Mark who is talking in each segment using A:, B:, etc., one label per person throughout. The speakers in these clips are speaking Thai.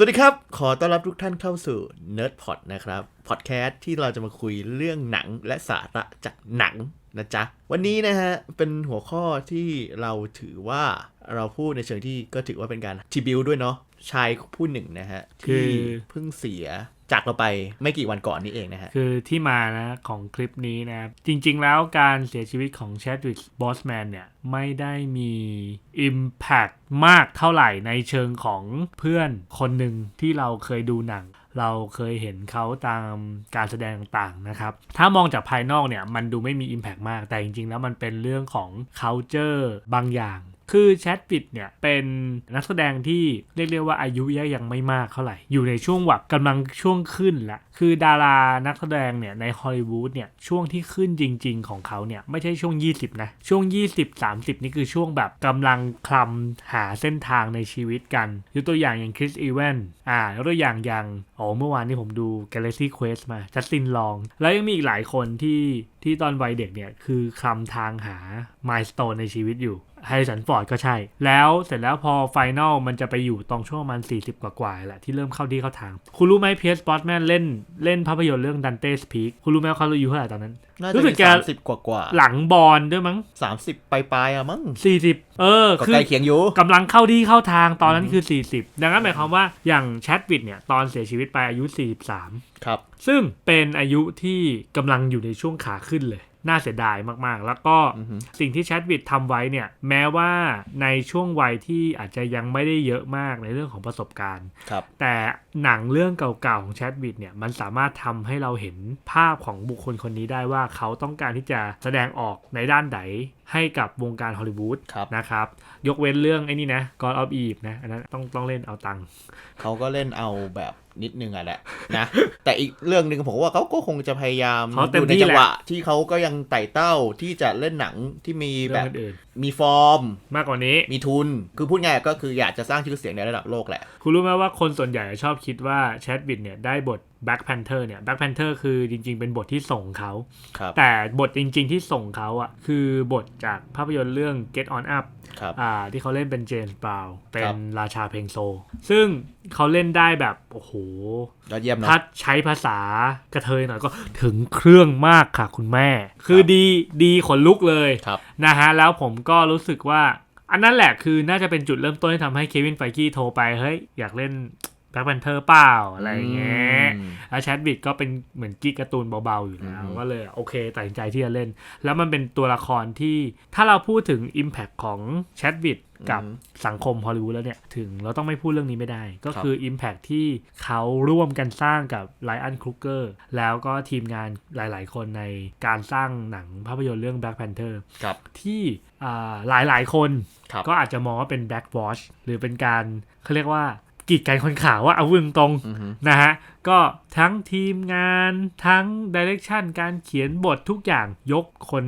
A: สวัสดีครับ ขอต้อนรับทุกท่านเข้าสู่ Nerdpod นะครับ พอดแคสต์ที่เราจะมาคุยเรื่องหนังและสาระจากหนังนะจ๊ะ วันนี้นะฮะ เป็นหัวข้อที่เราถือว่าเราพูดในเชิงที่ก็ถือว่าเป็นการทีบิวด้วยเนาะชายผู้หนึ่งนะฮะ
B: คือ
A: ที่เพิ่งเสีย จากเราไปไม่กี่วันก่อนนี้เองนะฮะ
B: คือที่มานะของคลิปนี้นะครับจริงๆแล้วการเสียชีวิตของ Chadwick Boseman เนี่ย ไม่ได้มี Impact มากเท่าไหร่ในเชิงของเพื่อนคนหนึ่งที่เราเคยดูหนัง เราเคยเห็นเขาตามการแสดงต่างๆนะครับ ถ้ามองจากภายนอกเนี่ย มันดูไม่มี Impact มากแต่จริงๆ แล้วมันเป็นเรื่องของ culture บางอย่าง คือแชดปิดเนี่ยเป็นนักแสดงที่เรียกเรียกว่าอายุยังไม่มากเท่าไหร่ อยู่ในช่วงวับกำลังช่วงขึ้นละคือดารานักแสดงเนี่ยในฮอลลีวูดเนี่ยช่วงที่ขึ้นจริง ๆ ของเขาเนี่ยไม่ใช่ช่วง 20 นะ ช่วง 20 30 นี่คือช่วงแบบกำลังคลำหาเส้นทางในชีวิตกันยกตัวอย่างอย่างคริสอีแวนอ่าตัวอย่างอย่างอ๋อเมื่อวานนี้ผมดู Galaxy Quest มาจัสตินลอง แล้วยังมีอีกหลายคนที่ที่ตอนวัยเด็กเนี่ยคือคลำทางหามายสเตนในชีวิตอยู่ ไฮสันฟอร์ดก็ใช่ แล้วเสร็จแล้วพอไฟนอลมันจะไปอยู่ตรงช่วงประมาณ40 กว่าๆแหละที่เริ่มเข้าที่เข้าทาง คุณรู้ไหมเพียสบอสแมนเล่นเล่นภาพยนตร์เรื่องดันเต้สพีคคุณรู้ไหมว่าเขาอายุเท่าไหร่ตอนนั้น
A: น่าจะ
B: รู้สึ
A: มี
B: กแก
A: สามสิบกว่ากว่า
B: หลังบอลด้วยมั้ง
A: สามสิบปลายๆอะมั้ง
B: 40 เออ
A: ก็
B: คือ
A: ใกล้เคียงอยู่
B: กำลังเข้าที่เข้าทางตอนนั้นคือ 40 ดังนั้นหมายความว่าอย่างแชดวิดเนี่ยตอนเสียชีวิตไปอายุ 43
A: ครับ
B: ซึ่งเป็นอายุที่กำลังอยู่ในช่วงขาขึ้นเลย น่าเสียดายมากๆ แล้วก็
A: อือฮึ
B: สิ่งที่แชดวิดทำไว้เนี่ย แม้ว่าในช่วงวัยที่อาจจะยังไม่ได้เยอะมากในเรื่องของประสบการณ์
A: ครับ
B: แต่หนังเรื่องเก่าๆของแชดวิดเนี่ย มันสามารถทำให้เราเห็นภาพของบุคคลคนนี้ได้ว่าเขาต้องการที่จะแสดงออกในด้านไหน ให้กับวงการฮอลลีวูด
A: ครับ
B: นะครับ ยกเว้นเรื่องไอ้นี่นะ God of Eve นะ อันนั้นต้องต้องเล่นเอาตังค์
A: เขาก็เล่นเอาแบบนิดนึงอะแหละนะ แต่อีกเรื่องหนึ่งผมว่าเขาก็คงจะพยายาม
B: เขาเต็
A: อ
B: ม
A: ยู่ใน
B: ที่
A: จัง
B: แหละ
A: หวะที่เขาก็ยังไต่เต้าที่จะเล่นหนังที่มีแบ
B: เรื่อบงอื่น
A: มีฟอร์ม
B: ๆมากกว่านี้
A: มีทุน คือพูดง่ายก็คืออยากจะสร้างชื่อเสียงในระดับโลกแหละ
B: คุณรู้ไหมว่าคนส่วนใหญ่ชอบคิดว่าแชดวิดเนี่ยได้บท Black Panther เนี่ย Black Panther คือจริง ๆ เป็นบทที่ส่งเขา
A: ครับ
B: แต่บทจริง ๆ ที่ส่งเขาอะคือบทจากภาพยนตร์เรื่อง Get On Up
A: ครับ
B: อ่าที่เขาเล่นเป็นเจมส์บราวน์เป็
A: ครั
B: น
A: บ
B: ราชาเพลงโซ ซึ่ง เขาเล่นได้แบบโอ้โห
A: ยอดเยี่ยมเน
B: ถ้า
A: อะ
B: ใช้ภาษากระเทยหน่อยก็ถึงเครื่องมากค่ะคุณแม่ คือดีดีขนลุกเลย
A: ครับ
B: นะฮะแล้วผมก็รู้สึกว่า อันนั้นแหละคือน่าจะเป็นจุดเริ่มต้นที่ทำให้เควินไฟกี้โทรไปเฮ้ยอยากเล่น แบ็คแพนเทอร์เปล่าอะไรอย่างเงี้ย
A: อืม
B: แล้วแชดบิดก็เป็นเหมือนกิ๊กการ์ตูนเบาๆอยู่แล้ว
A: อืม
B: ก็เลยโอเคตัดสินใจที่จะเล่น แล้วมันเป็นตัวละครที่ถ้าเราพูดถึง Impact ของแชดบิดกับสังคมฮอลลีวูดแล้วเนี่ย ถึงเราต้องไม่พูดเรื่องนี้ไม่ได้ ก็คือ Impact ที่เขาร่วมกันสร้างกับไลอันครูเกอร์แล้วก็ทีมงานหลาย ๆ คนในการสร้างหนังภาพยนตร์เรื่อง Black Panther
A: ครับ
B: ที่อ่าหลายๆ คน
A: ครับ
B: ก็อาจจะมองว่าเป็น backwash หรือเป็นการเขาเรียกว่า กีดกันคนข่าวว่าเอาพูดตรงๆ
A: อือฮึ
B: นะฮะ ก็ทั้งทีมงานทั้งดิเรกชันการเขียนบททุกอย่างยกคน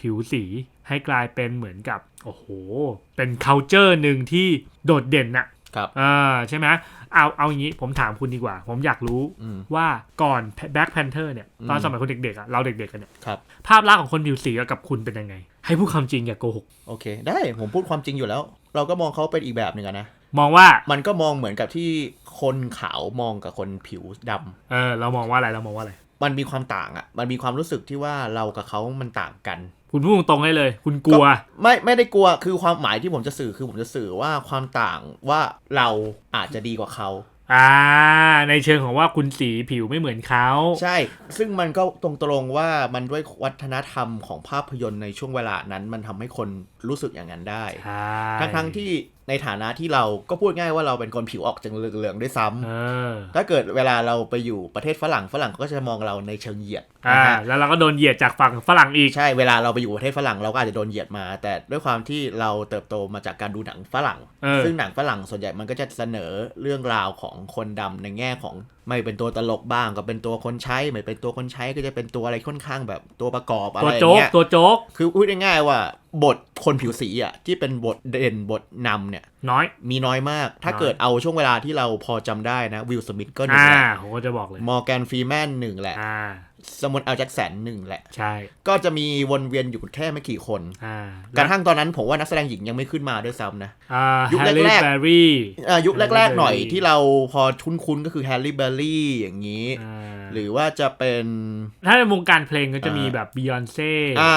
B: ผิวสีให้กลายเป็นเหมือนกับ โอ้โห เป็น culture หนึ่งที่โดดเด่นน่ะ
A: ครับ
B: อ่าใช่ไหมเอาเอาอย่างนี้ผมถามคุณดีกว่า ผมอยากรู้
A: อืม
B: ว่าก่อน Black Panther เนี่ย ตอน
A: อืม
B: สมัยคนเด็กๆอะเราเด็กๆกันเนี่ย
A: ครับ
B: ภาพลักษณ์ของคนผิวสีกับคุณเป็นยังไง ให้พูดความจริงอย่าโกหก
A: โอเค ได้ผมพูดความจริงอยู่แล้ว เราก็มองเขาเป็นอีกแบบหนึ่งอะนะ
B: มองว่า
A: มันก็มองเหมือนกับที่คนขาวมองกับคนผิวดำ
B: เออ เรามองว่าอะไรเรามองว่าอะไร
A: มันมีความต่างอะมันมีความรู้สึกที่ว่าเรากับเขามันต่างกัน
B: คุณพูดตรงๆได้เลย คุณกลัว
A: ไม่ไม่ได้กลัวคือความหมายที่ผมจะสื่อคือผมจะสื่อว่าความต่างว่าเราอาจจะดีกว่าเขา
B: อ่า ในเชิงของว่าคุณสีผิวไม่เหมือนเขา
A: ใช่ ซึ่งมันก็ตรงๆว่ามันด้วยวัฒนธรรมของภาพยนตร์ในช่วงเวลานั้น มันทำให้คนรู้สึกอย่างนั้นได้
B: ใช่
A: ทั้งๆที่ ในฐานะที่เราก็พูดง่ายว่าเราเป็นคนผิวออกจังเหลืองๆด้วยซ้ำ
B: เออ
A: ถ้าเกิดเวลาเราไปอยู่ประเทศฝรั่งฝรั่งเขาก็จะมองเราในเชิงเหยียด
B: อ่า
A: นะฮะ
B: แล้วเราก็โดนเหยียดจากฝั่งฝรั่งอีก
A: ใช่เวลาเราไปอยู่ประเทศฝรั่งเราก็อาจจะโดนเหยียดมา แต่ด้วยความที่เราเติบโตมาจากการดูหนังฝรั่ง
B: เออ
A: ซึ่งหนังฝรั่งส่วนใหญ่มันก็จะเสนอเรื่องราวของคนดำในแง่ของไม่เป็นตัวตลกบ้างก็เป็นตัวคนใช้ไม่เป็นตัวคนใช้ก็จะเป็นตัวอะไรค่อนข้างแบบตัวประกอบอะไร
B: ตัว
A: อย่า
B: โจ๊
A: ง
B: ก
A: เงี้ย
B: ตัวโจ๊ก
A: คือพูดง่ายๆว่า บทคนผิวสีอะที่เป็นบทเด่นบทนำเนี่ย
B: น้อย
A: มีน้อยมาก ถ้า
B: น้อย
A: เกิดเอาช่วงเวลาที่เราพอจำได้นะวิลสมิธก็หนึ่ง
B: อ่า
A: แหละ
B: ผมก็จะบอกเลย
A: มอร์แกนฟรีแมนหนึ่งแหละ
B: อ่า
A: สมุนอัลแจ็คสันหนึ่งแหละ
B: ใช่
A: ก็จะมีวนเวียนอยู่แค่ไม่กี่คน
B: อ่าก
A: ระทั่งตอนนั้นผมว่านักแสดงหญิงยังไม่ขึ้นมาด้วยซ้ำนะ
B: อ่า
A: ยุค
B: แฮร์รี่
A: แรกๆ
B: แบร์รี่
A: อ่ายุคแรกๆหน่อย
B: Berry
A: ที่เราพอคุ้นๆก็คือแฮร์รี่เบอร์รี่อย่างนี้
B: อ่า
A: หรือว่าจะเป็น
B: ถ้าในวงการเพลงก็จะมี
A: อ่า
B: แบบบิยอนเซ่
A: อ่า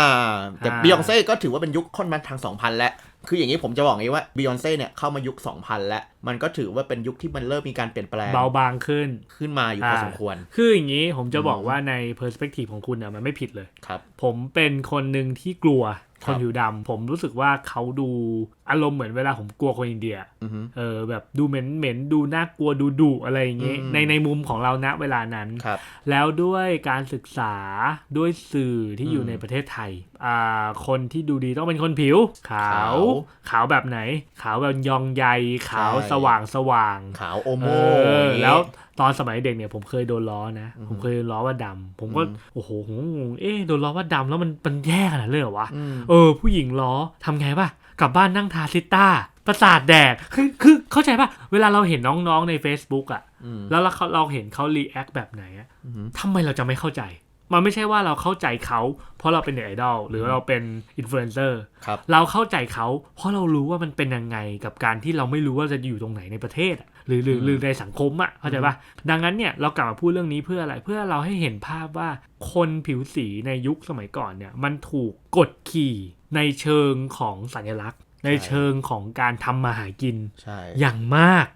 A: แต่
B: อ่า
A: บิยองเซ่ก็ถือว่าเป็นยุคค่อนมาทาง 2000 แล้ว คืออย่างนี้ผมจะบอกงี้ว่าบิยองเซ่เนี่ยเข้ามายุค 2000 แล้ว มันก็ถือว่าเป็นยุคที่มันเริ่มมีการเปลี่ยนแปลง
B: เบาบางขึ้น
A: ขึ้นมาอยู่พอสมควร
B: คืออย่างนี้ผมจะบอกว่าในเพอร์สเปกทีฟของคุณอะมันไม่ผิดเลย
A: ครับ
B: ผมเป็นคนหนึ่งที่กลัว
A: ค
B: ครับนผิวดำผมรู้สึกว่าเขาดูอารมณ์เหมือนเวลาผมกลัวคนอินเดีย
A: อือฮึ
B: เออแบบดูเหม็นเหม็นดูน่ากลัวดูดุอะไรอย่างงี้
A: อืม
B: ในในมุมของเราณเวลานั้น
A: ครับ
B: แล้วด้วยการศึกษาด้วยสื่อที่อยู่
A: อืม
B: ในประเทศไทยอ่าคนที่ดูดีต้องเป็นคนผิว ขาว
A: ขาว
B: ขาวแบบไหน ขาวแบบยองใยขาว
A: ใช่
B: สว่างสว่าง
A: ขาวโอโม
B: เออ
A: อย่างงี้
B: แล้วตอนสมัยเด็กเนี่ยผมเคยโดนล้อนะ
A: อืม
B: ผมเคยล้อว่าดำผมก็
A: อืม
B: โอ้โหผมก็งงเอ๊ะโดนล้อว่าดำแล้วมันมันแย่ขนาดนั้นเลยเหรอวะ
A: อืม
B: เออ ผู้หญิงล้อทำไงป่ะกลับบ้านนั่งทาซิต้าประสาทแดกคือคือเข้าใจป่ะ เวลาเราเห็นน้องๆใน Facebook อะ
A: อืม
B: แล้วเราเราเห็นเขารีแอคแบบไหนอะ
A: อือฮึ
B: ทำไมเราจะไม่เข้าใจ มันไม่ใช่ว่าเราเข้าใจเขา เพราะเราเป็นเน็ตไอดอลหรือเราเป็นอินฟลูเอนเซอร์
A: ครับ
B: เราเข้าใจเขาเพราะเรารู้ว่ามันเป็นยังไงกับการที่เราไม่รู้ว่าจะอยู่ตรงไหนในประเทศอะหรือหรือหรือในสังคมอะเข้าใจป่ะดังนั้นเนี่ยเรากลับมาพูดเรื่องนี้เพื่ออะไรเพื่อเราให้เห็นภาพว่าคนผิวสีในยุคสมัยก่อนเนี่ยมันถูกกดขี่ในเชิงของสัญลักษณ์ ในเชิงของการทำมาหากิน
A: ใช่
B: อย่างมาก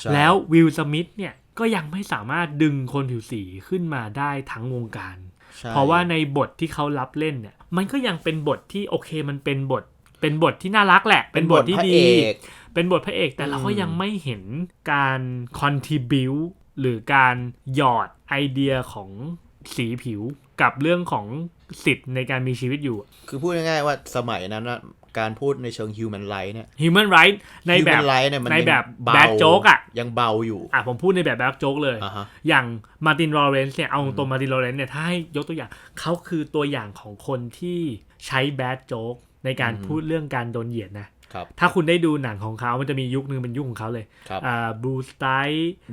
A: ใช่
B: แล้ววิลสมิธเนี่ยก็ยังไม่สามารถดึงคนผิวสีขึ้นมาได้ทั้งวงการ
A: ใช่
B: เพราะว่าในบทที่เขารับเล่นเนี่ย มันก็ยังเป็นบทที่โอเคมันเป็นบท เป็นบทที่น่ารักแหละ เป็นบทที่
A: พระ
B: ดี
A: เอก
B: เป็นบทพระเอกแต่เราก็
A: อืม
B: ยังไม่เห็นการคอนทิบิวหรือการหยอดไอเดียของสีผิวกับเรื่องของสิทธิ์ในการมีชีวิตอยู่
A: คือพูดง่ายๆว่าสมัยนั้นนะ การพูดในเชิง human right เนี่ย
B: Human Right ในแบบ
A: human right เนี่ยมัน
B: ใน
A: ยัง
B: แบบ
A: เบา
B: bad joke อะ
A: ยังเบาอยู่
B: อะผมพูดในแบบแบ็คโจ๊กเลย
A: อ่าฮะ
B: อย่างมาตินลอเรนซ์เนี่ย เอาตรงมาตินลอเรนซ์เนี่ย ถ้าให้ยกตัวอย่าง เขาคือตัวอย่างของคนที่ใช้แบดโจ๊กในการ
A: อืม
B: พูดเรื่องการโดนเหยียดนะ
A: ครับ
B: ถ้าคุณได้ดูหนังของเขามันจะมียุคนึงเป็นยุคของเขาเลย
A: ครับ
B: อ่าบูสไต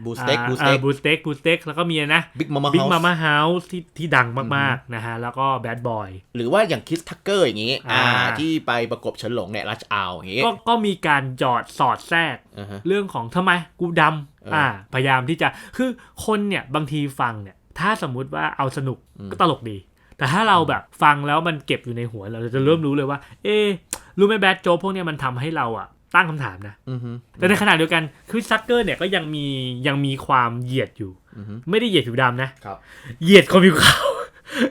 A: บูสเต็กบูสเต็ก
B: บูสเต็กบูสเต็กแล้วก็มีนะ
A: บิ๊กมาม่า
B: บิ๊ก
A: เฮา
B: มา
A: ส์
B: ม่าเฮาส์ที่ที่ดังมากๆนะฮะ แล้วก็แบดบอย
A: หรือว่าอย่างคิสทักเกอร์อย่างงี้
B: อ่า
A: อ่าที่ไปประกบเฉินหลงเนี่ยรัชอาวอย่างงี้
B: ก็ก็มีการจอดสอดแทรก
A: อ่าฮะ
B: เรื่องของทำไมกูด
A: เออำ
B: อ่า พยายามที่จะคือคนเนี่ยบางทีฟังเนี่ยถ้าสมมุติว่าเอาสนุกก็ตลกดี แต่ถ้าเราแบบฟังแล้วมันเก็บอยู่ในหัวเราจะเริ่มรู้เลยว่า เอ๊ะ รู้ไหมแบดโจ๊กพวกเนี้ยมันทำให้เราอะตั้งคำถามนะ
A: อือฮึ
B: แต่ในขณะเดียวกันคือซักเกอร์เนี่ยก็ยังมียังมีความเหยียดอยู่
A: อือฮึ
B: ไม่ได้เหยียดผิวดำนะ
A: ครับ
B: เหยียดคนผิวขาว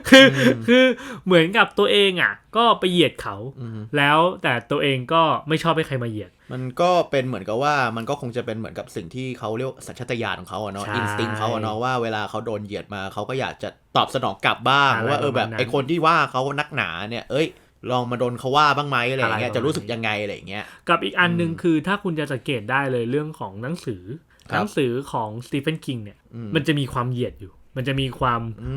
B: คืออ
A: ม
B: คือเหมือนกับตัวเองอะ ก็ไปเหยียดเขา
A: อือฮึ
B: แล้วแต่ตัวเองก็ไม่ชอบให้ใครมาเหยียด
A: มันก็เป็นเหมือนกับว่ามันก็คงจะเป็นเหมือนกับสิ่งที่เขาเรียกว่าสัญชาตญาณของเขาอะเนาะ
B: ใช่
A: อินสติ้งเขาอะเนาะว่าเวลาเขาโดนเหยียดมาเขาก็อยากจะตอบสนองกลับบ้าง
B: อะไร
A: ว่าเออแบบ
B: ประมาณนั้น
A: ไอคนที่ว่าเขานักหนาเนี่ยเอ้ย ลองมาโดนเขาว่าบ้างไหมอะไรอย่างเงี้ย
B: อะไรประมาณ
A: จะรู้สึกยังไงอะไรอย่างเงี้ย
B: กับอีกอันหนึ่งคือถ้าคุณจะสังเกตได้เลยเรื่องของหนังสือ
A: ครับ
B: หนังสือของสตีเฟนคิงเนี่ย
A: อืม
B: มันจะมีความเหยียดอยู่ มันจะมีความ
A: อื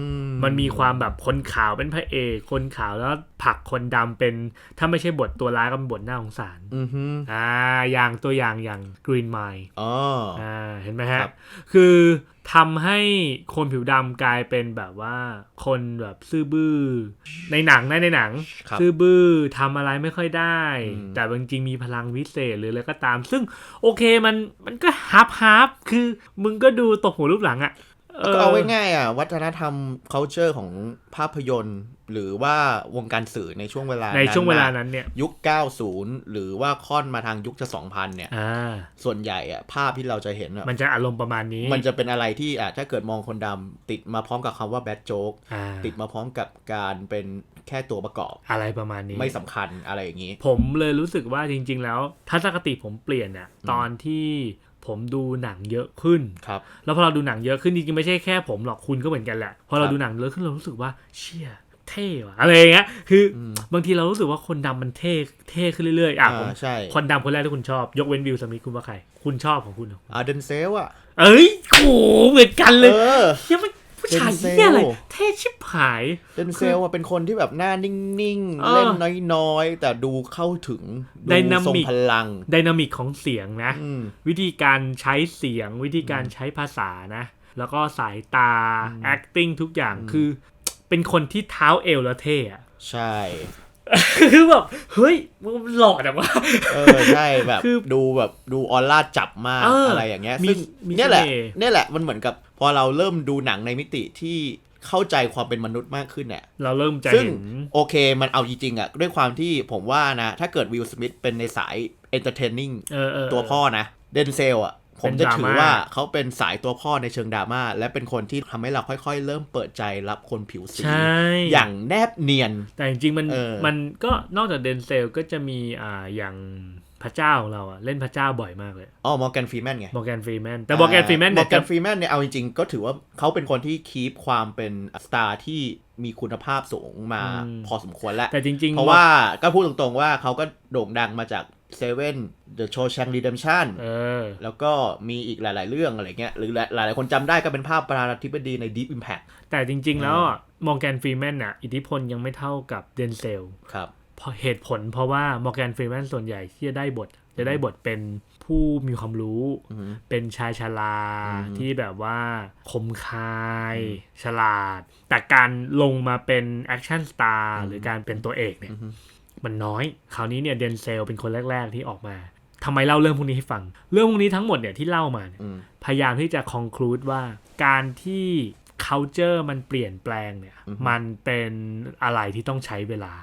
B: มันมีความแบบคนขาวเป็นพระเอกคนขาวแล้วผลักคนดำเป็น ถ้าไม่ใช่บทตัวร้ายก็เป็นบทหน้าสงสาร
A: อือฮึ
B: อ่าอย่างตัวอย่างอย่าง Green Mile
A: อ๋อ
B: อ่าเห็นไหม
A: ค
B: ฮะ
A: รับ
B: คือทำให้คนผิวดำกลายเป็นแบบว่า คนแบบซื่อบื้อ ในหนังนะในหนัง
A: ครับ
B: ซื่อบื้อทำอะไรไม่ค่อยได้
A: อืม
B: แต่จริงๆมีพลังวิเศษหรืออะไรก็ตาม ซึ่งโอเคมันมันก็ฮับฮับคือมึงก็ดูตกหัวรูปหลังอะ
A: ก็เอาง่ายๆอะ วัฒนธรรม culture ของภาพยนตร์ หรือว่าวงการสื่อในช่วงเวลา
B: ในช่วงเวลาะนั้นเนี่ย
A: ยุค 90 หรือว่าค่อนมาทางยุคจะ 2000 เนี่ย
B: อ่า
A: ส่วนใหญ่อะภาพที่เราจะเห็นอะ
B: มันจะอารมณ์ประมาณนี้
A: มันจะเป็นอะไรที่อะถ้าเกิดมองคนดำติดมาพร้อมกับคำว่าแบดโจ๊ก
B: อ่า
A: ติดมาพร้อมกับการเป็นแค่ตัวประกอบ
B: อะไรประมาณนี้
A: ไม่สำคัญอะไรอย่างนี้
B: ผมเลยรู้สึกว่าจริง ๆ แล้วทัศนคติผมเปลี่ยนอะตอนที่ ผมดูหนังเยอะขึ้น
A: ครับ
B: แล้วพอเราดูหนังเยอะขึ้นจริงๆไม่ใช่แค่ผมหรอกคุณก็เหมือนกันแหละพอเรา
A: ครับ
B: ดูหนังเยอะขึ้นเรารู้สึกว่าเชี่ยเท่ว่ะอะไรอย่างเงี้ยคืออ
A: ม
B: บางทีเรารู้สึกว่าคนดำมันเท่เท่ขึ้นเรื่อยๆอะผม
A: อ่าใช่
B: คนดำคนแรกที่คุณชอบ ยกเว้นวิลสมิธคุณว่าใคร คุณชอบของคุณเหรอ
A: อาเดนเซลอะ
B: เอ้ยโหเหมือนกันเลย
A: เออ
B: เฮียมัน ผู้ชาย
A: เดนเซล
B: เฮียอะไรเท่ชิบหาย
A: เดนเซลอะเป็นคนที่แบบหน้านิ่ง
B: เอ
A: ๆ
B: อ
A: เล่นน้อยๆ แต่ดูเข้าถึงดู
B: ไดนามิก
A: ทรงพลัง
B: ไดนามิกของเสียงนะ
A: อืม
B: วิธีการใช้เสียงวิธีการใช้ภาษานะ แล้วก็สายตา acting ทุกอย่างคือ เป็นคนที่เท้าเอวแล้วเท่อะ
A: ใช่
B: คือแบบเฮ้ยมันหล่อจังวะ
A: เออใช่แบบ
B: คือ
A: ดูแบบดูออร่าจับมาก
B: เอออ
A: อะไรอย่างเงี้ย
B: มี
A: ซึ่ง
B: มี
A: เนี่ยแหละ
B: เสน่ห์
A: เนี่ยแหละมันเหมือนกับ พอเราเริ่มดูหนังในมิติที่เข้าใจความเป็นมนุษย์มากขึ้นเนี่ย
B: เราเริ่มจะ
A: ซึ่ง
B: เห็น
A: โอเคมันเอาจริงๆอะด้วยความที่ผมว่านะ ถ้าเกิดวิลสมิธเป็นในสายเอนเตอร์เทนนิ่ง
B: เออเออ
A: ตัวพ่อนะ เดนเซลอะ ผมจะ
B: เป็นดรา
A: ถือ
B: ม่า
A: ว่าเขาเป็นสายตัวพ่อในเชิงดราม่าและเป็นคนที่ทำให้เราค่อยๆ เริ่มเปิดใจรับคนผิวสี
B: ใช่
A: อย่างแนบเนียน
B: แต่จริงๆมัน
A: เออ
B: มันก็นอกจากเดนเซลก็จะมีอ่าอย่างพระเจ้าของเราอะเล่นพระเจ้าบ่อยมากเลย
A: อ๋อมอร์แกนฟรีแมนไง
B: มอร์แกนฟรีแมนแต่มอร์แกนฟรีแมน
A: มอ
B: เนี่ย
A: ร์แก
B: จะ
A: นฟรีแมนเนี่ยเอาจริงๆ ก็ถือว่าเขาเป็นคนที่คีปความเป็นสตาร์ที่มีคุณภาพสูงมาพอสมควรแล้ว
B: แต่จริง ๆ
A: เพราะว่าก็พูดตรงๆว่าเขาก็โด่งดังมาจาก เซเว่น The Shawshank Redemption
B: เออ
A: แล้วก็มีอีกหลาย ๆ เรื่องอะไรเงี้ย หรือหลาย ๆ คนจำได้ก็เป็นภาพประธานาธิบดีใน Deep Impact
B: แต่จริง ๆ แล้วมอร์แกนฟรีแมนน่ะ อิทธิพลยังไม่เท่ากับเดนเซล
A: ครับ
B: เพราะเหตุผลเพราะว่ามอร์แกนฟรีแมนส่วนใหญ่ที่จะได้บท จะได้บทเป็นผู้มีความรู้
A: อือฮึ
B: เป็นชายชรา
A: อืม
B: ที่แบบว่าคมคาย ฉลาด แต่การลงมาเป็นแอคชั่นสตาร์หรือการเป็นตัวเอกเนี่ย
A: อือฮึ
B: มันน้อย คราวนี้เนี่ยเดนเซลเป็นคนแรก ๆ ที่ออกมาทำไมเล่าเรื่องพวกนี้ให้ฟัง เรื่องพวกนี้ทั้งหมดเนี่ยที่เล่ามาเนี่ย
A: อืม
B: พยายามที่จะ conclude ว่าการที่ culture มันเปลี่ยนแปลงเนี่ย
A: อือฮึ
B: มันเป็นอะไรที่ต้องใช้เวลา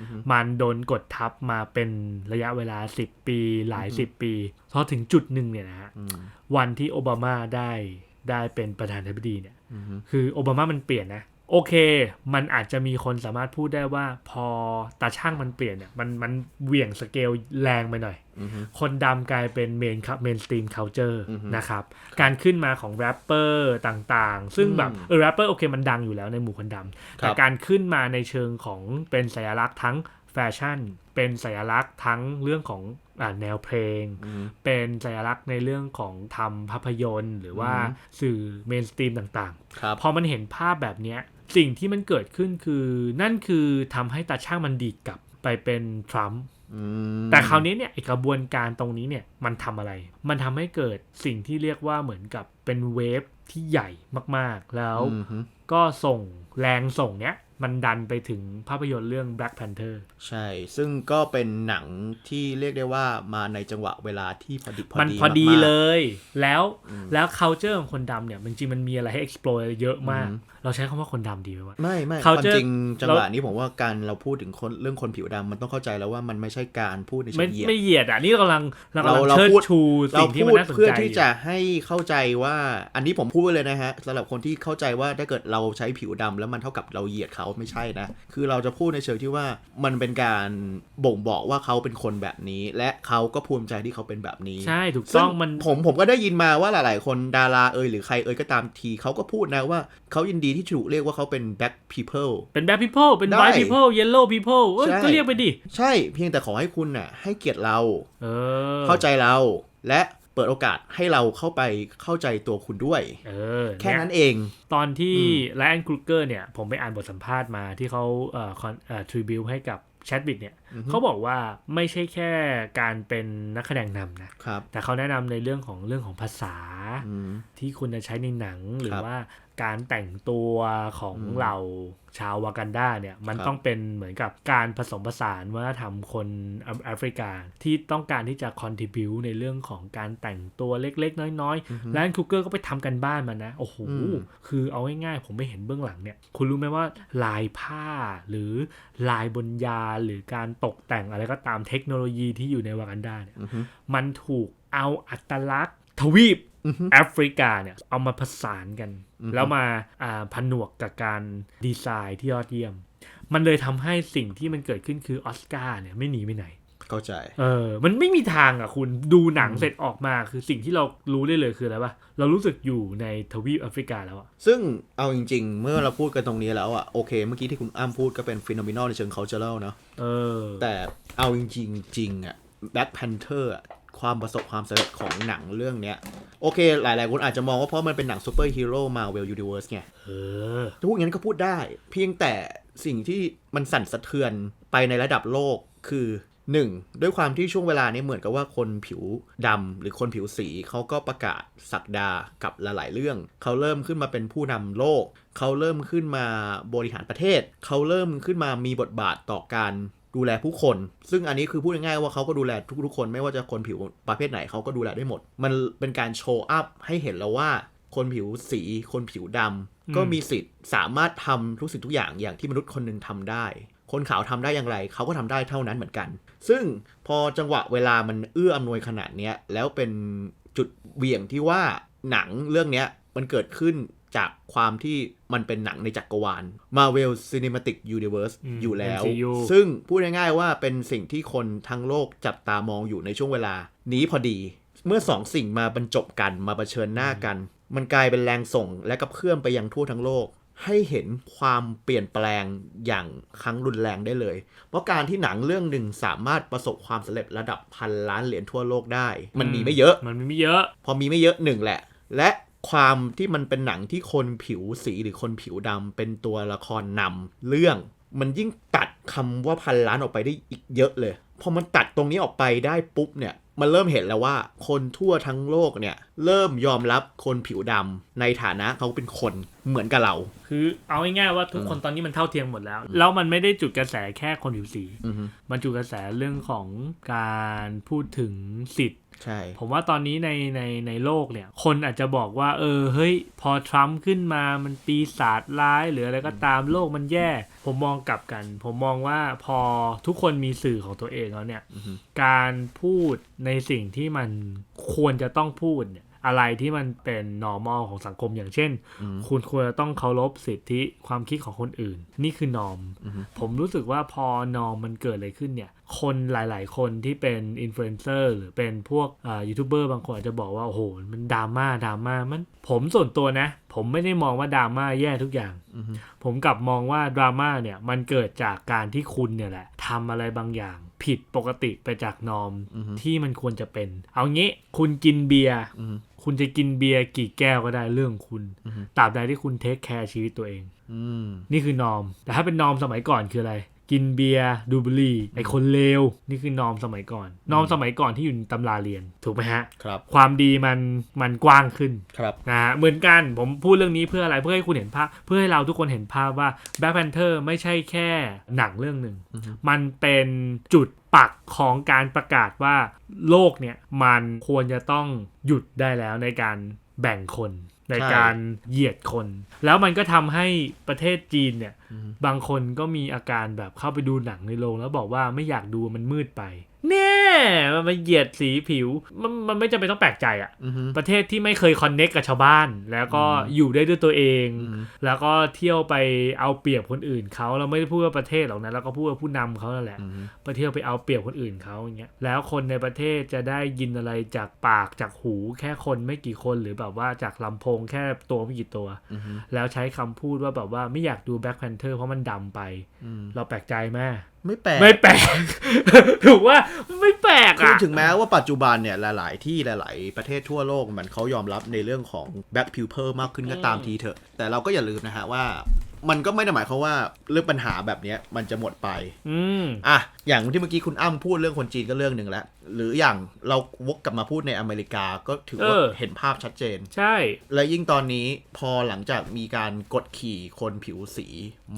A: อือฮึ
B: มันโดนกดทับมาเป็นระยะเวลา 10 ปีหลายสิบปีพอถึงจุดหนึ่งเนี่ยนะฮะ
A: อืม
B: วันที่โอบามาได้ได้เป็นประธานาธิบดีเนี่ย
A: อือฮึ
B: คือโอบามามันเปลี่ยนนะ โอเค มันอาจจะมีคนสามารถพูดได้ว่าพอตาช่างมันเปลี่ยนเนี่ยมันมันเหวี่ยงสเกลแรงไปหน่อย
A: อือฮึ
B: คนดำกลายเป็นเมนครับเมนสตรีมเคาเจอร์
A: อือฮึ
B: นะครับ การขึ้นมาของแรปเปอร์ต่างๆ ซึ่งแบบ
A: อืม
B: เออแรปเปอร์โอเคมันดังอยู่แล้วในหมู่คนดำ
A: ครับ
B: แต่การขึ้นมาในเชิงของเป็นสัญลักษณ์ทั้งแฟชั่น เป็นสัญลักษณ์ทั้งเรื่องของอ่าแนวเพลง
A: อือฮึ
B: เป็นสัญลักษณ์ในเรื่องของทำภาพยนตร์ หรือว่า
A: อือฮึ
B: สื่อเมนสตรีมต่าง
A: ครับ
B: ๆพอมันเห็นภาพแบบเนี้ย สิ่งที่มันเกิดขึ้นคือนั่นคือทำให้ตาช่างมันดีดกลับไปเป็นทรัมป์
A: อืม
B: แต่คราวนี้เนี่ยไอกระบวนการตรงนี้เนี่ยมันทำอะไร มันทำให้เกิดสิ่งที่เรียกว่าเหมือนกับเป็นเวฟที่ใหญ่มากๆ แล้ว
A: อือฮึ
B: ก็ส่งแรงส่งเนี้ย มันดันไปถึงภาพยนตร์เรื่อง Black Panther
A: ใช่ ซึ่งก็เป็นหนังที่เรียกได้ว่ามาในจังหวะเวลาที่พอดีพอ
B: มัน
A: ดี
B: พอดี
A: มากๆ
B: เลย แล้วแล้ว culture ของคนดำเนี่ยมันจริงมันมีอะไรให้ explore เยอะมาก
A: อืม
B: เราใช้คำว่าคนดำดีไหมวะ
A: ไม่ไม่ความ
B: culture
A: จริงจังหวะนี้ผมว่าการเราพูดถึงคนเรื่องคนผิวดำมันต้องเข้าใจแล้วว่ามันไม่ใช่การพูดในเชิ
B: ไม่
A: งเหยียด
B: ไม่เหยียดอะนี่เรากำลังเรากำลัง
A: เรา
B: เชิด
A: พูด
B: ชู
A: เรา
B: สิ่งที่
A: พู
B: มัน
A: ด
B: น่าสน
A: เพื่อ
B: ใจ
A: ที่
B: อยู่
A: จะให้เข้าใจว่าอันนี้ผมพูดไว้เลยนะฮะสำหรับคนที่เข้าใจว่าถ้าเกิดเราใช้ผิวดำแล้วมันเท่ากับเราเหยียดเขาไม่ใช่นะ คือเราจะพูดในเชิงที่ว่ามันเป็นการบ่งบอกว่าเขาเป็นคนแบบนี้ และเขาก็ภูมิใจที่เขาเป็นแบบนี้
B: ใช่ถูก
A: ซึ่
B: ต้องมัน
A: ผมผมก็ได้ยินมาว่าหลาย ๆ คนดาราเอยหรือใครเอยก็ตามทีเขาก็พูดนะว่าเขายินดีที่ถูกเรียกว่าเขาเป็น black people
B: เป็น black people เป็น
A: ได้
B: white people yellow people เอ้ย
A: ใช่
B: ก็เรียกไปดิ
A: ใช่เพียงแต่ขอให้คุณน่ะให้เกียรติเรา
B: เออ
A: เข้าใจเราและ เปิดโอกาสให้เราเข้าไปเข้าใจตัวคุณด้วย
B: เออ
A: แค่
B: เย
A: นั้นเอง
B: ตอนที่
A: อื
B: ไลออนครูเกอร์เนี่ย ผมไปอ่านบทสัมภาษณ์มาที่เขาเอ่อคอนเอ่อทริบิวให้กับแชดบิดเนี่ย
A: อือฮึ
B: เขาบอกว่าไม่ใช่แค่การเป็นนักแสดงนำนะ
A: ครับ
B: แต่เขาแนะนำในเรื่องของเรื่องของภาษา
A: อืม
B: ที่คุณจะใช้ในหนังหรือ
A: ครับ
B: ว่าการแต่งตัวของ
A: อืม
B: เหล่าชาววากันดาเนี่ยมัน
A: ครับ
B: ต้องเป็นเหมือนกับการผสมผสานวัฒนธรรมคนแอแอฟริกาที่ต้องการที่จะคอนทิบิวในเรื่องของการแต่งตัวเล็กๆ น้อยๆแล้วคูเกอร์ก็ไปทำกันบ้านมานะ โอ้โห
A: อืม
B: คือเอาง่ายๆ ผมไม่เห็นเบื้องหลังเนี่ย คุณรู้ไหมว่าลายผ้าหรือลายบนยาหรือการตกแต่งอะไรก็ตามเทคโนโลยีที่อยู่ในวากันดาเนี่ย
A: อือฮึ
B: มันถูกเอาอัตลักษณ์ทวีป
A: อือฮึ
B: แอฟริกาเนี่ยเอามาผสานกัน
A: อือฮึ
B: แล้วมาอ่าผนวกกับการดีไซน์ที่ยอดเยี่ยม มันเลยทำให้สิ่งที่มันเกิดขึ้นคือออสการ์เนี่ยไม่หนีไปไหน
A: เข้าใจ
B: เออ มันไม่มีทางอะคุณดูหนังเสร็จออกมาคือสิ่งที่เรารู้ได้เลยคืออะไรปะเรารู้สึกอยู่ในทวีปแอฟริกาแล้วอะ
A: ซึ่งเอาจริง ๆ เมื่อเราพูดกันตรงนี้แล้วอะโอเค เมื่อกี้ที่คุณอ้ำพูดก็เป็นฟิโนมินอลในเชิง cultural เนอะ
B: เออ
A: แต่เอาจริงๆจริงอะ Black Panther อะความประสบความสำเร็จของหนังเรื่องเนี้ย โอเค หลายๆคนอาจจะมองว่าเพราะมันเป็นหนังซูเปอร์ฮีโร่มาเวลยูนิเว r ร์สไง
B: เออ
A: พูดอย่างนั้นก็พูดได้ เพียงแต่สิ่งที่มันสั่นสะเทือนไปในระดับโลกคือ หนึ่งด้วยความที่ช่วงเวลานี้เหมือนกับว่าคนผิวดำหรือคนผิวสีเขาก็ประกาศสักดากับหลาย ๆ เรื่อง เขาเริ่มขึ้นมาเป็นผู้นำโลก เขาเริ่มขึ้นมาบริหารประเทศ เขาเริ่มขึ้นมามีบทบาทต่อการดูแลผู้คน ซึ่งอันนี้คือพูดง่ายๆว่าเขาก็ดูแลทุกๆคนไม่ว่าจะคนผิวประเภทไหนเขาก็ดูแลได้หมด มันเป็นการโชว์อัพให้เห็นแล้วว่า คนผิวสี คนผิวดำก็มีสิทธิ์สามารถทำทุกสิ่งทุกอย่างอย่างที่มนุษย์คนหนึ่งทำได้ คนขาวทำได้อย่างไร เขาก็ทำได้เท่านั้นเหมือนกัน ซึ่งพอจังหวะเวลามันเอื้ออำนวยขนาดเนี้ยแล้วเป็นจุดเหวี่ยงที่ว่าหนังเรื่องเนี้ยมันเกิดขึ้นจากความที่มันเป็นหนังในจักรวาล Marvel Cinematic Universe
B: อืม
A: อยู่แล้ว
B: MCU
A: ซึ่งพูดง่ายๆว่าเป็นสิ่งที่คนทั้งโลกจับตามองอยู่ในช่วงเวลา นี้พอดี เมื่อสองสิ่งมาบรรจบกันมาเผชิญหน้ากัน มันกลายเป็นแรงส่งและกับเคลื่อนไปยังทั่วทั้งโลก ให้เห็นความเปลี่ยนแปลงอย่างครั้งรุนแรงได้เลย เพราะการที่หนังเรื่องหนึ่งสามารถประสบความสำเร็จระดับพันล้านเหรียญทั่วโลกได้ มันมีไม่เยอะ
B: มันมีไม่เยอะ
A: พอมีไม่เยอะหนึ่งแหละ และความที่มันเป็นหนังที่คนผิวสีหรือคนผิวดำเป็นตัวละครนำเรื่อง มันยิ่งตัดคำว่าพันล้านออกไปได้อีกเยอะเลย พอมันตัดตรงนี้ออกไปได้ปุ๊บเนี่ยมันเริ่มเห็นแล้วว่าคนทั่วทั้งโลกเนี่ยเริ่มยอมรับคนผิวดำในฐานะเขาเป็นคน เหมือนกับเรา
B: คือเอาง่ายๆว่าทุกคนตอนนี้มันเท่าเทียมหมดแล้ว แล้วมันไม่ได้จุดกระแสแค่คนผิวสี
A: อือฮึ
B: มันจุดกระแสเรื่องของการพูดถึงสิทธิ์
A: ใช่
B: ผมว่าตอนนี้ในในในโลกเนี่ย คนอาจจะบอกว่า เออเฮ้ย พอทรัมป์ขึ้นมามันปีศาจร้าย หรืออะไรก็ตามโลกมันแย่ ผมมองกลับกัน ผมมองว่าพอทุกคนมีสื่อของตัวเองแล้วเนี่ย การพูดในสิ่งที่มันควรจะต้องพูดเนี่ย อะไรที่มันเป็น normal ของสังคมอย่างเช่น คุณควรจะต้องเคารพสิทธิความคิดของคนอื่น นี่คือนอมผมรู้สึกว่าพอนอมมันเกิดอะไรขึ้นเนี่ย คนหลาย ๆ คนที่เป็นอินฟลูเอนเซอร์หรือเป็นพวกอ่ายูทูบเบอร์บางคนอาจจะบอกว่าโอ้โหมันดราม่าดราม่ามัน ผมส่วนตัวนะ ผมไม่ได้มองว่าดราม่าแย่ทุกอย่าง ผมกลับมองว่าดราม่าเนี่ยมันเกิดจากการที่คุณเนี่ยแหละทำอะไรบางอย่าง ผิดปกติไปจากนอมที่มันควรจะเป็น เอางี้คุณกินเบียร์
A: อือฮึ
B: คุณจะกินเบียร์กี่แก้วก็ได้เรื่องคุณตราบใดที่คุณเทคแคร์ชีวิตตัวเอง
A: อืม
B: นี่คือนอม แต่ถ้าเป็นนอมสมัยก่อนคืออะไร กินเบียร์ดูบุหรี่ไอคนเลวนี่คือนอมสมัยก่อน นอมสมัยก่อนที่อยู่ในตำราเรียนถูกไหมฮะ
A: ครับ
B: ความดีมันมันกว้างขึ้น
A: ครับ
B: นะฮะเหมือนกันผมพูดเรื่องนี้เพื่ออะไรเพื่อให้คุณเห็นภาพ เพื่อให้เราทุกคนเห็นภาพว่า Black Panther ไม่ใช่แค่หนังเรื่องหนึ่งมันเป็นจุดปักของการประกาศว่าโลกเนี่ยมันควรจะต้องหยุดได้แล้วในการแบ่งคน ในการเหยียดคน แล้วมันก็ทำให้ประเทศจีนเนี่ยบางคนก็มีอาการแบบเข้าไปดูหนังในโรงแล้วบอกว่าไม่อยากดูมันมืดไปแน่ มันมาเหยียดสีผิว มันมันไม่จำเป็นต้องแปลกใจอะ
A: อือฮึ
B: ประเทศที่ไม่เคยคอนเน็กกับชาวบ้าน แล้วก็อยู่ได้ด้วยตัวเอง
A: อืม
B: แล้วก็เที่ยวไปเอาเปรียบคนอื่นเขาเราไม่ได้พูดว่าประเทศหรอกนะเราก็พูดว่าผู้นำเขานั่นแหละ
A: อืม
B: ไปเที่ยวไปเอาเปรียบคนอื่นเขาอย่างเงี้ยแล้วคนในประเทศจะได้ยินอะไรจากปากจากหูแค่คนไม่กี่คนหรือแบบว่าจากลำโพงแค่ตัวไม่กี่ตัว
A: อือฮึ
B: แล้วใช้คำพูดว่าแบบว่าไม่อยากดู Black Panther เพราะมันดำไป
A: อืม
B: เราแปลกใจไหม
A: ไม่แปลก
B: ไม่แปลกถูกว่าไม่แปลก
A: คือ
B: อะ
A: ถึงแม้ว่าปัจจุบันเนี่ยหลาย ๆ ที่หลาย ๆ ประเทศทั่วโลกมันเขายอมรับในเรื่องของ black people มากขึ้นก็ตามทีเถอะ แต่เราก็อย่าลืมนะฮะว่า มันก็ไม่ได้หมายความว่าเรื่องปัญหาแบบเนี้ยมันจะหมดไป
B: อืม
A: อะ อย่างที่เมื่อกี้คุณอ้ำพูดเรื่องคนจีนก็เรื่องหนึ่งแล้ว หรืออย่างเราวกกลับมาพูดในอเมริกาก็ถือว่า
B: เออ
A: เห็นภาพชัดเจน
B: ใช่
A: และยิ่งตอนนี้พอหลังจากมีการกดขี่คนผิวสี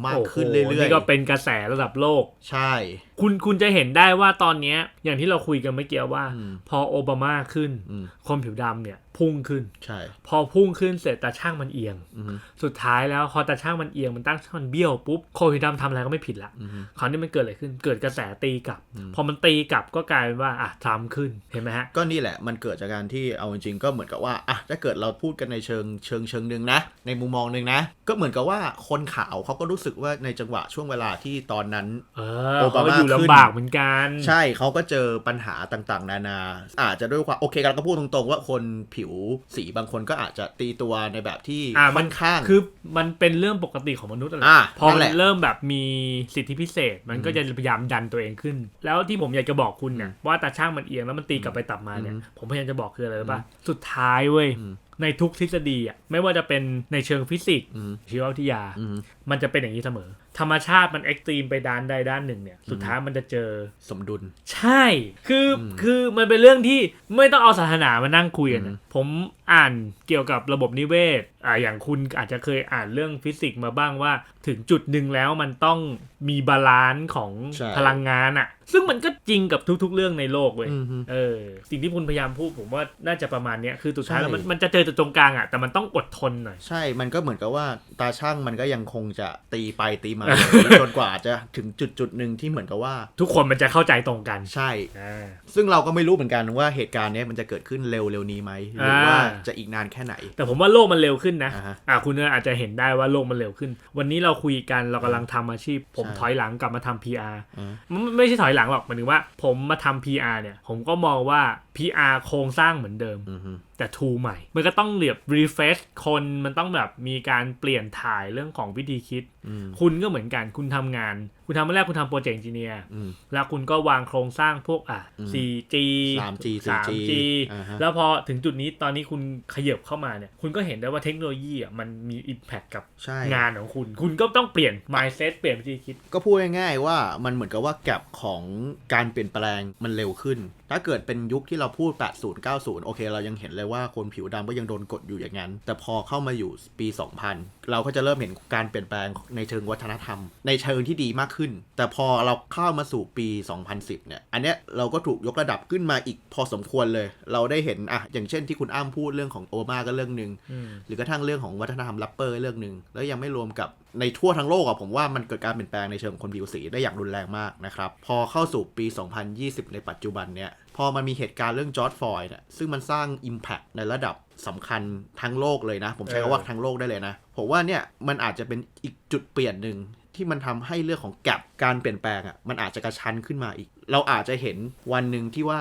A: มากขึ้น
B: โอ้โห
A: เรื่อย
B: นี่ก็เป็นกระแสระดับโลก
A: ๆ ใช่
B: คุณคุณจะเห็นได้ว่าตอนเนี้ยอย่างที่เราคุยกันเมื่อกี้ว่า
A: อืม
B: พอโอบามาขึ้น
A: อืม
B: คนผิวดำเนี่ย พุ่งขึ้น
A: ใช่
B: พอพุ่งขึ้นเสร็จตาช่างมันเอียง
A: อืม
B: สุดท้ายแล้วพอตาช่างมันเอียงมันตั้งช่างมันเบี้ยวปุ๊บคนผิวดำทำอะไรก็ไม่ผิดละ
A: อืม
B: คราวนี้มันเกิดอะไรขึ้นเกิดกระแสตีกลับ พอมันตีกลับก็กลายเป็นว่าอะทรัมป์ขึ้นเห็นไหมฮะ
A: ก็นี่แหละมันเกิดจากการที่เอาจริงๆก็เหมือนกับว่าอะถ้าเกิดเราพูดกันในเชิงเชิงเชิงหนึ่งนะ ในมุมมองหนึ่งนะ ก็เหมือนกับว่าคนขาวเขาก็รู้สึกว่าในจังหวะช่วงเวลาที่ตอนนั้น
B: เออ
A: โอบา
B: เขา
A: มา
B: ก็อยู่
A: ขึ้น
B: ลำบากเหมือนกัน
A: ใช่เขาก็เจอปัญหาต่าง ๆ นานา อาจจะด้วยความโอเคกันก็พูดตรงๆว่าคนผิวสีบางคนก็อาจจะตีตัวในแบบที่
B: อะ
A: ค่อนข้าง
B: คือมันเป็นเรื่องปกติของมนุษย์อะไร
A: อะ
B: พอ
A: นั่
B: มันน
A: แหละ
B: เริ่มแบบมีสิทธิพิเศษ มันก็จะพยายามดันตัวเองขึ้น แล้วที่ผมอยากจะบอกคุณเนี่ยว่าตาช่างมันเอียงแล้วมันตีกลับไปตับมาเนี่ยผมพยายามจะบอกคืออะไรรู้ป่ะสุดท้ายเว้ย
A: อืม
B: ในทุกทฤษฎีอะไม่ว่าจะเป็นในเชิงฟิสิกส์
A: อืม
B: ชีววิทยา
A: อื ม
B: มันจะเป็นอย่างนี้เสมอ ธรรมชาติมันเอ็กตรีมไปด้านใดด้านหนึ่งเนี่ย สุดท้ายมันจะเจอ
A: สมดุล
B: ใช่ คืออคือมันเป็นเรื่องที่ไม่ต้องเอาศาสนามานั่งคุยกัน
A: อื
B: นะ
A: ม
B: ผมอ่านเกี่ยวกับระบบนิเวศ อ่าอย่างคุณอาจจะเคยอ่านเรื่องฟิสิกส์มาบ้างว่า ถึงจุดหนึ่งแล้วมันต้องมีบาลานซ์ของ
A: ใช่
B: พลังงานอะ ซึ่งมันก็จริงกับทุก ๆ เรื่องในโลกเว้ย
A: อืมฮึ
B: เออ สิ่งที่คุณพยายามพูดผมว่าน่าจะประมาณเนี้ย คือสุดท้าย
A: ใช่
B: แล้วมันมันจะเจอจุดตรงกลางอะแต่มันต้องอดทนหน่อย
A: ใช่ มันก็เหมือนกับว่าตาช่างมันก็ยังคงจะตีไปตีมาจนกว่าจะถึงจุดจุดหนึ่งที่เหมือนกับว่า
B: ทุกคนมันจะเข้าใจตรงกัน
A: ใช่
B: อ่า
A: ซึ่งเราก็ไม่รู้เหมือนกันว่าเหตุการณ์เนี้ยมันจะเกิดขึ้นเร็วเร็วๆนี้ไหมหรือว่า
B: อ่า
A: จะอีกนานแค่ไหน
B: แต่ผมว่าโลกมันเร็วขึ้นนะ
A: อ่าฮะ
B: อ่าคุณเนยอาจจะเห็นได้ว่าโลกมันเร็วขึ้น วันนี้เราคุยกันเรากำลังทำอาชีพ ผม
A: ใช่
B: ถอยหลังกลับมาทำ PR
A: อ่า
B: มันไม่ไม่ใช่ถอยหลังหรอกหมายถึงว่า ผมมาทำ PR เนี่ย ผมก็มองว่า PR โครงสร้างเหมือนเดิม
A: อือฮึ
B: แต่ทูใหม่ มันก็ต้องเรียบ refresh คนมันต้องแบบมีการเปลี่ยนถ่ายเรื่องของวิธีคิด
A: อืม
B: คุณก็เหมือนกันคุณทำงาน คุณทำเมื่อแรกคุณทำโปรเจกต์ e เนีย
A: อืม
B: แล้วคุณก็วางโครงสร้างพวกอะ
A: อืม
B: 4G
A: 3G 4G
B: 3G
A: อ่าฮะ
B: แล้วพอถึงจุดนี้ตอนนี้คุณขยับเข้ามาเนี่ย คุณก็เห็นได้ว่าเทคโนโลยีอะมันมี impact กับ
A: ใช่
B: งานของคุณ คุณก็ต้องเปลี่ยน mindset เปลี่ยนวิธีคิด
A: ก็พูดง่ายๆว่ามันเหมือนกับว่าแกลบของการเปลี่ยนแปลงมันเร็วขึ้น ถ้าเกิดเป็นยุคที่เราพูด 80 90 โอเค เรายังเห็นเลยว่าคนผิวดำก็ยังโดนกดอยู่อย่างนั้น แต่พอเข้ามาอยู่ปี 2000 เราก็จะเริ่มเห็นการเปลี่ยนแปลงในเชิงวัฒนธรรม ในเชิงที่ดีมากขึ้น แต่พอเราเข้ามาสู่ปี 2010 เนี่ย อันเนี้ยเราก็ถูกยกระดับขึ้นมาอีกพอสมควรเลย เราได้เห็นอะอย่างเช่นที่คุณอ้ำพูดเรื่องของโอบามาก็เรื่องหนึ่ง
B: อืม
A: หรือกระทั่งเรื่องของวัฒนธรรมแรปเปอร์เรื่องหนึ่งแล้วยังไม่รวมกับในทั่วทั้งโลกอะผมว่ามันเกิดการเปลี่ยนแปลงในเชิงคนผิวสีได้อย่างรุนแรงมากนะครับ พอเข้าสู่ปี 2020 ในปัจจุบันเนี่ยพอมันมีเหตุการณ์เรื่องจอร์ดฟลอยด์เนี่ยซึ่งมันสร้าง Impact ในระดับสำคัญทั้งโลกเลยนะ ผมใช้คำว่าทั้งโลกได้เลยนะ ผมว่าเนี่ยมันอาจจะเป็นอีกจุดเปลี่ยนหนึ่ง ที่มันทำให้เรื่องของแกลบการเปลี่ยนแปลงอะมันอาจจะกระชั้นขึ้นมาอีก เราอาจจะเห็นวันหนึ่งที่ว่า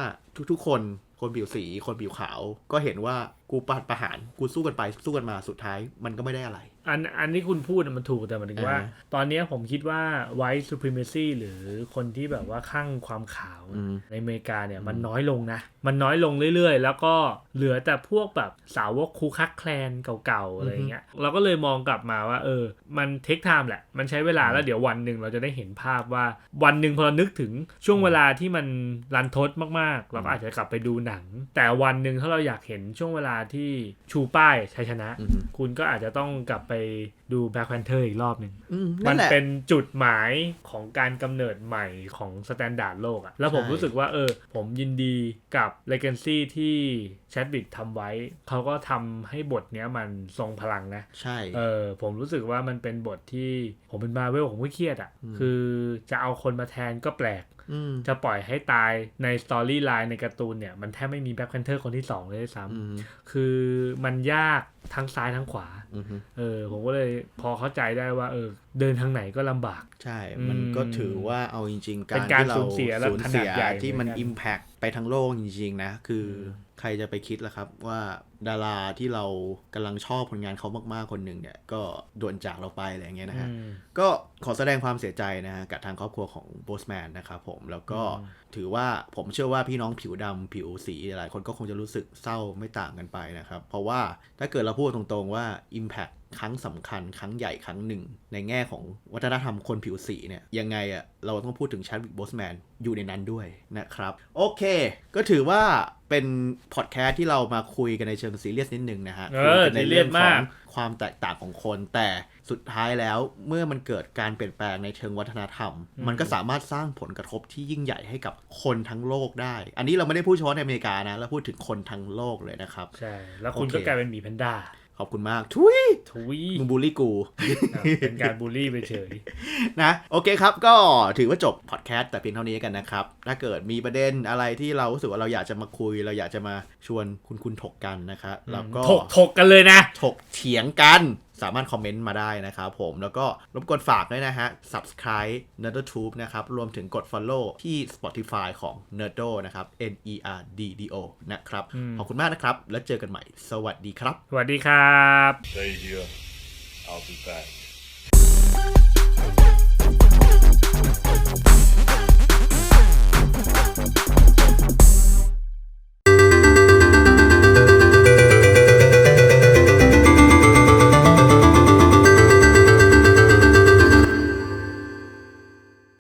A: ทุกๆ คนคนผิวสี คนผิวขาว ก็เห็นว่ากูปัดประหารกูสู้กันไปสู้กันมาสุดท้ายมันก็ไม่ได้อะไร
B: อันอันที่คุณพูดน่ะมันถูกแต่หมายถึงว่า
A: อ่า
B: ตอนเนี้ยผมคิดว่า white supremacy หรือคนที่แบบว่าข้างความขาว
A: อืม
B: ในอเมริกาเนี่ยมันน้อยลงนะ มันน้อยลงเรื่อยๆ แล้วก็เหลือแต่พวกแบบสาวกคูคักแคลนเก่าๆ อะไรอย่างเงี้ยเราก็เลยมองกลับมาว่า เออ มันเทคไทม์แหละ มันใช้เวลาแล้วเดี๋ยววันหนึ่งเราจะได้เห็นภาพว่าวันหนึ่งพอเรานึกถึงช่วงเวลาที่มันรันทดมากๆ เราก็อาจจะกลับไปดูหนัง แต่วันหนึ่งถ้าเราอยากเห็นช่วงเวลาที่ชูป้ายชัยชนะ
A: อือฮึ
B: คุณก็อาจจะต้องกลับไปดู Black Panther อีกรอบหนึ่ง
A: อืม
B: มั
A: นั่
B: น
A: นแหละ
B: เป็นจุดหมายของการกำเนิดใหม่ของสแตนดาร์ดโลกอะแล้วผม
A: ใช่
B: รู้สึกว่าเออ ผมยินดีกับ Legacy ที่แชดวิกทำไว้ เขาก็ทำให้บทเนี้ยมันทรงพลังนะ
A: ใช่
B: เออผมรู้สึกว่ามันเป็นบทที่ผมเป็นมาเวลผมก็เครียดอะ
A: อืม
B: คือจะเอาคนมาแทนก็แปลก
A: อืม
B: จะปล่อยให้ตายในสตอรี่ไลน์ในการ์ตูนเนี่ย มันแทบไม่มีแบ็คแพนเทอร์คนที่2เลยด้วยซ้
A: อืมำ
B: คือมันยากทั้งซ้ายทั้งขวา
A: อืม
B: เออผมก็เลยพอเข้าใจได้ว่า เออ เดินทางไหนก็ลำบาก
A: ใช่ มันก็ถือว่าเอาจริง ๆ การ
B: เป็นการ
A: ที่เรา
B: สูญเสียและ
A: สูญ
B: ขนาด
A: เสีย
B: ใหญ่
A: ที่มัน
B: เหมือนกัน
A: Impact ไปทั้งโลกจริง ๆ นะ คืออใครจะไปคิดล่ะครับว่า ดาราที่เรากำลังชอบผลงานเขามากๆคนหนึ่งเนี่ย ก็ด่วนจากเราไปอะไรอย่างเงี้ยนะฮะ
B: อืม
A: ก็ขอแสดงความเสียใจนะฮะกับทางครอบครัวของโบสแมนนะครับผมแล้วก็
B: อืม
A: ถือว่าผมเชื่อว่าพี่น้องผิวดำผิวสีหลายคนก็คงจะรู้สึกเศร้าไม่ต่างกันไปนะครับ เพราะว่าถ้าเกิดเราพูดตรงๆว่า Impact ครั้งสำคัญครั้งใหญ่ครั้งหนึ่ง ในแง่ของวัฒนธรรมคนผิวสีเนี่ย ยังไงอะเราต้องพูดถึงช a ดวิกโบสแมนอยู่ในนั้นด้วยนะครับ โอเค ก็ถือว่าเป็นพอดแคสต์ที่เรามาคุยกันในเชิงซีเรียสนิดนึงนะฮะ
B: เออ
A: คุยกันในเรื่อง
B: ซีเรียส
A: ขอ
B: มางก
A: ความแตกต่างของคน แต่สุดท้ายแล้วเมื่อมันเกิดการเปลี่ยนแปลงในเชิงวัฒนธรรม มันก็สามารถสร้างผลกระทบที่ยิ่งใหญ่ให้กับคนทั้งโลกได้ อันนี้เราไม่ได้พูดเฉพาะในอเมริกานะเราพูดถึงคนทั้งโลกเลยนะครับ
B: ใช่แล้วคุณ
A: โอเค
B: ก็กลายเป็นหมีแพนด้า
A: ขอบคุณมาก ทุย
B: ทุย
A: มึงบูลลี่กู
B: อะเป็นการบูลลี่ไปเฉย
A: นะ โอเคครับ ก็ถือว่าจบพอดแคสต์แต่เพียงเท่านี้กันนะครับ ถ้าเกิดมีประเด็นอะไรที่เรารู้สึกว่าเราอยากจะมาคุย เราอยากจะมาชวนคุณคุณถกกันนะครับแล้วก็
B: ถกถกกันเลยนะ
A: ถกเถียงกัน สามารถคอมเมนต์มาได้นะครับผมแล้วก็รบกวนฝากด้วยนะฮะ subscribe nerdtube นะครับ รวมถึงกด follow ที่ Spotify ของ nerdo นะครับ n e r d d o นะครับ
B: อืม
A: ขอบคุณมากนะครับ แล้วเจอกันใหม่ สวัสดีครับ
B: สวัสดีครับ
C: Stay here. I'll be back.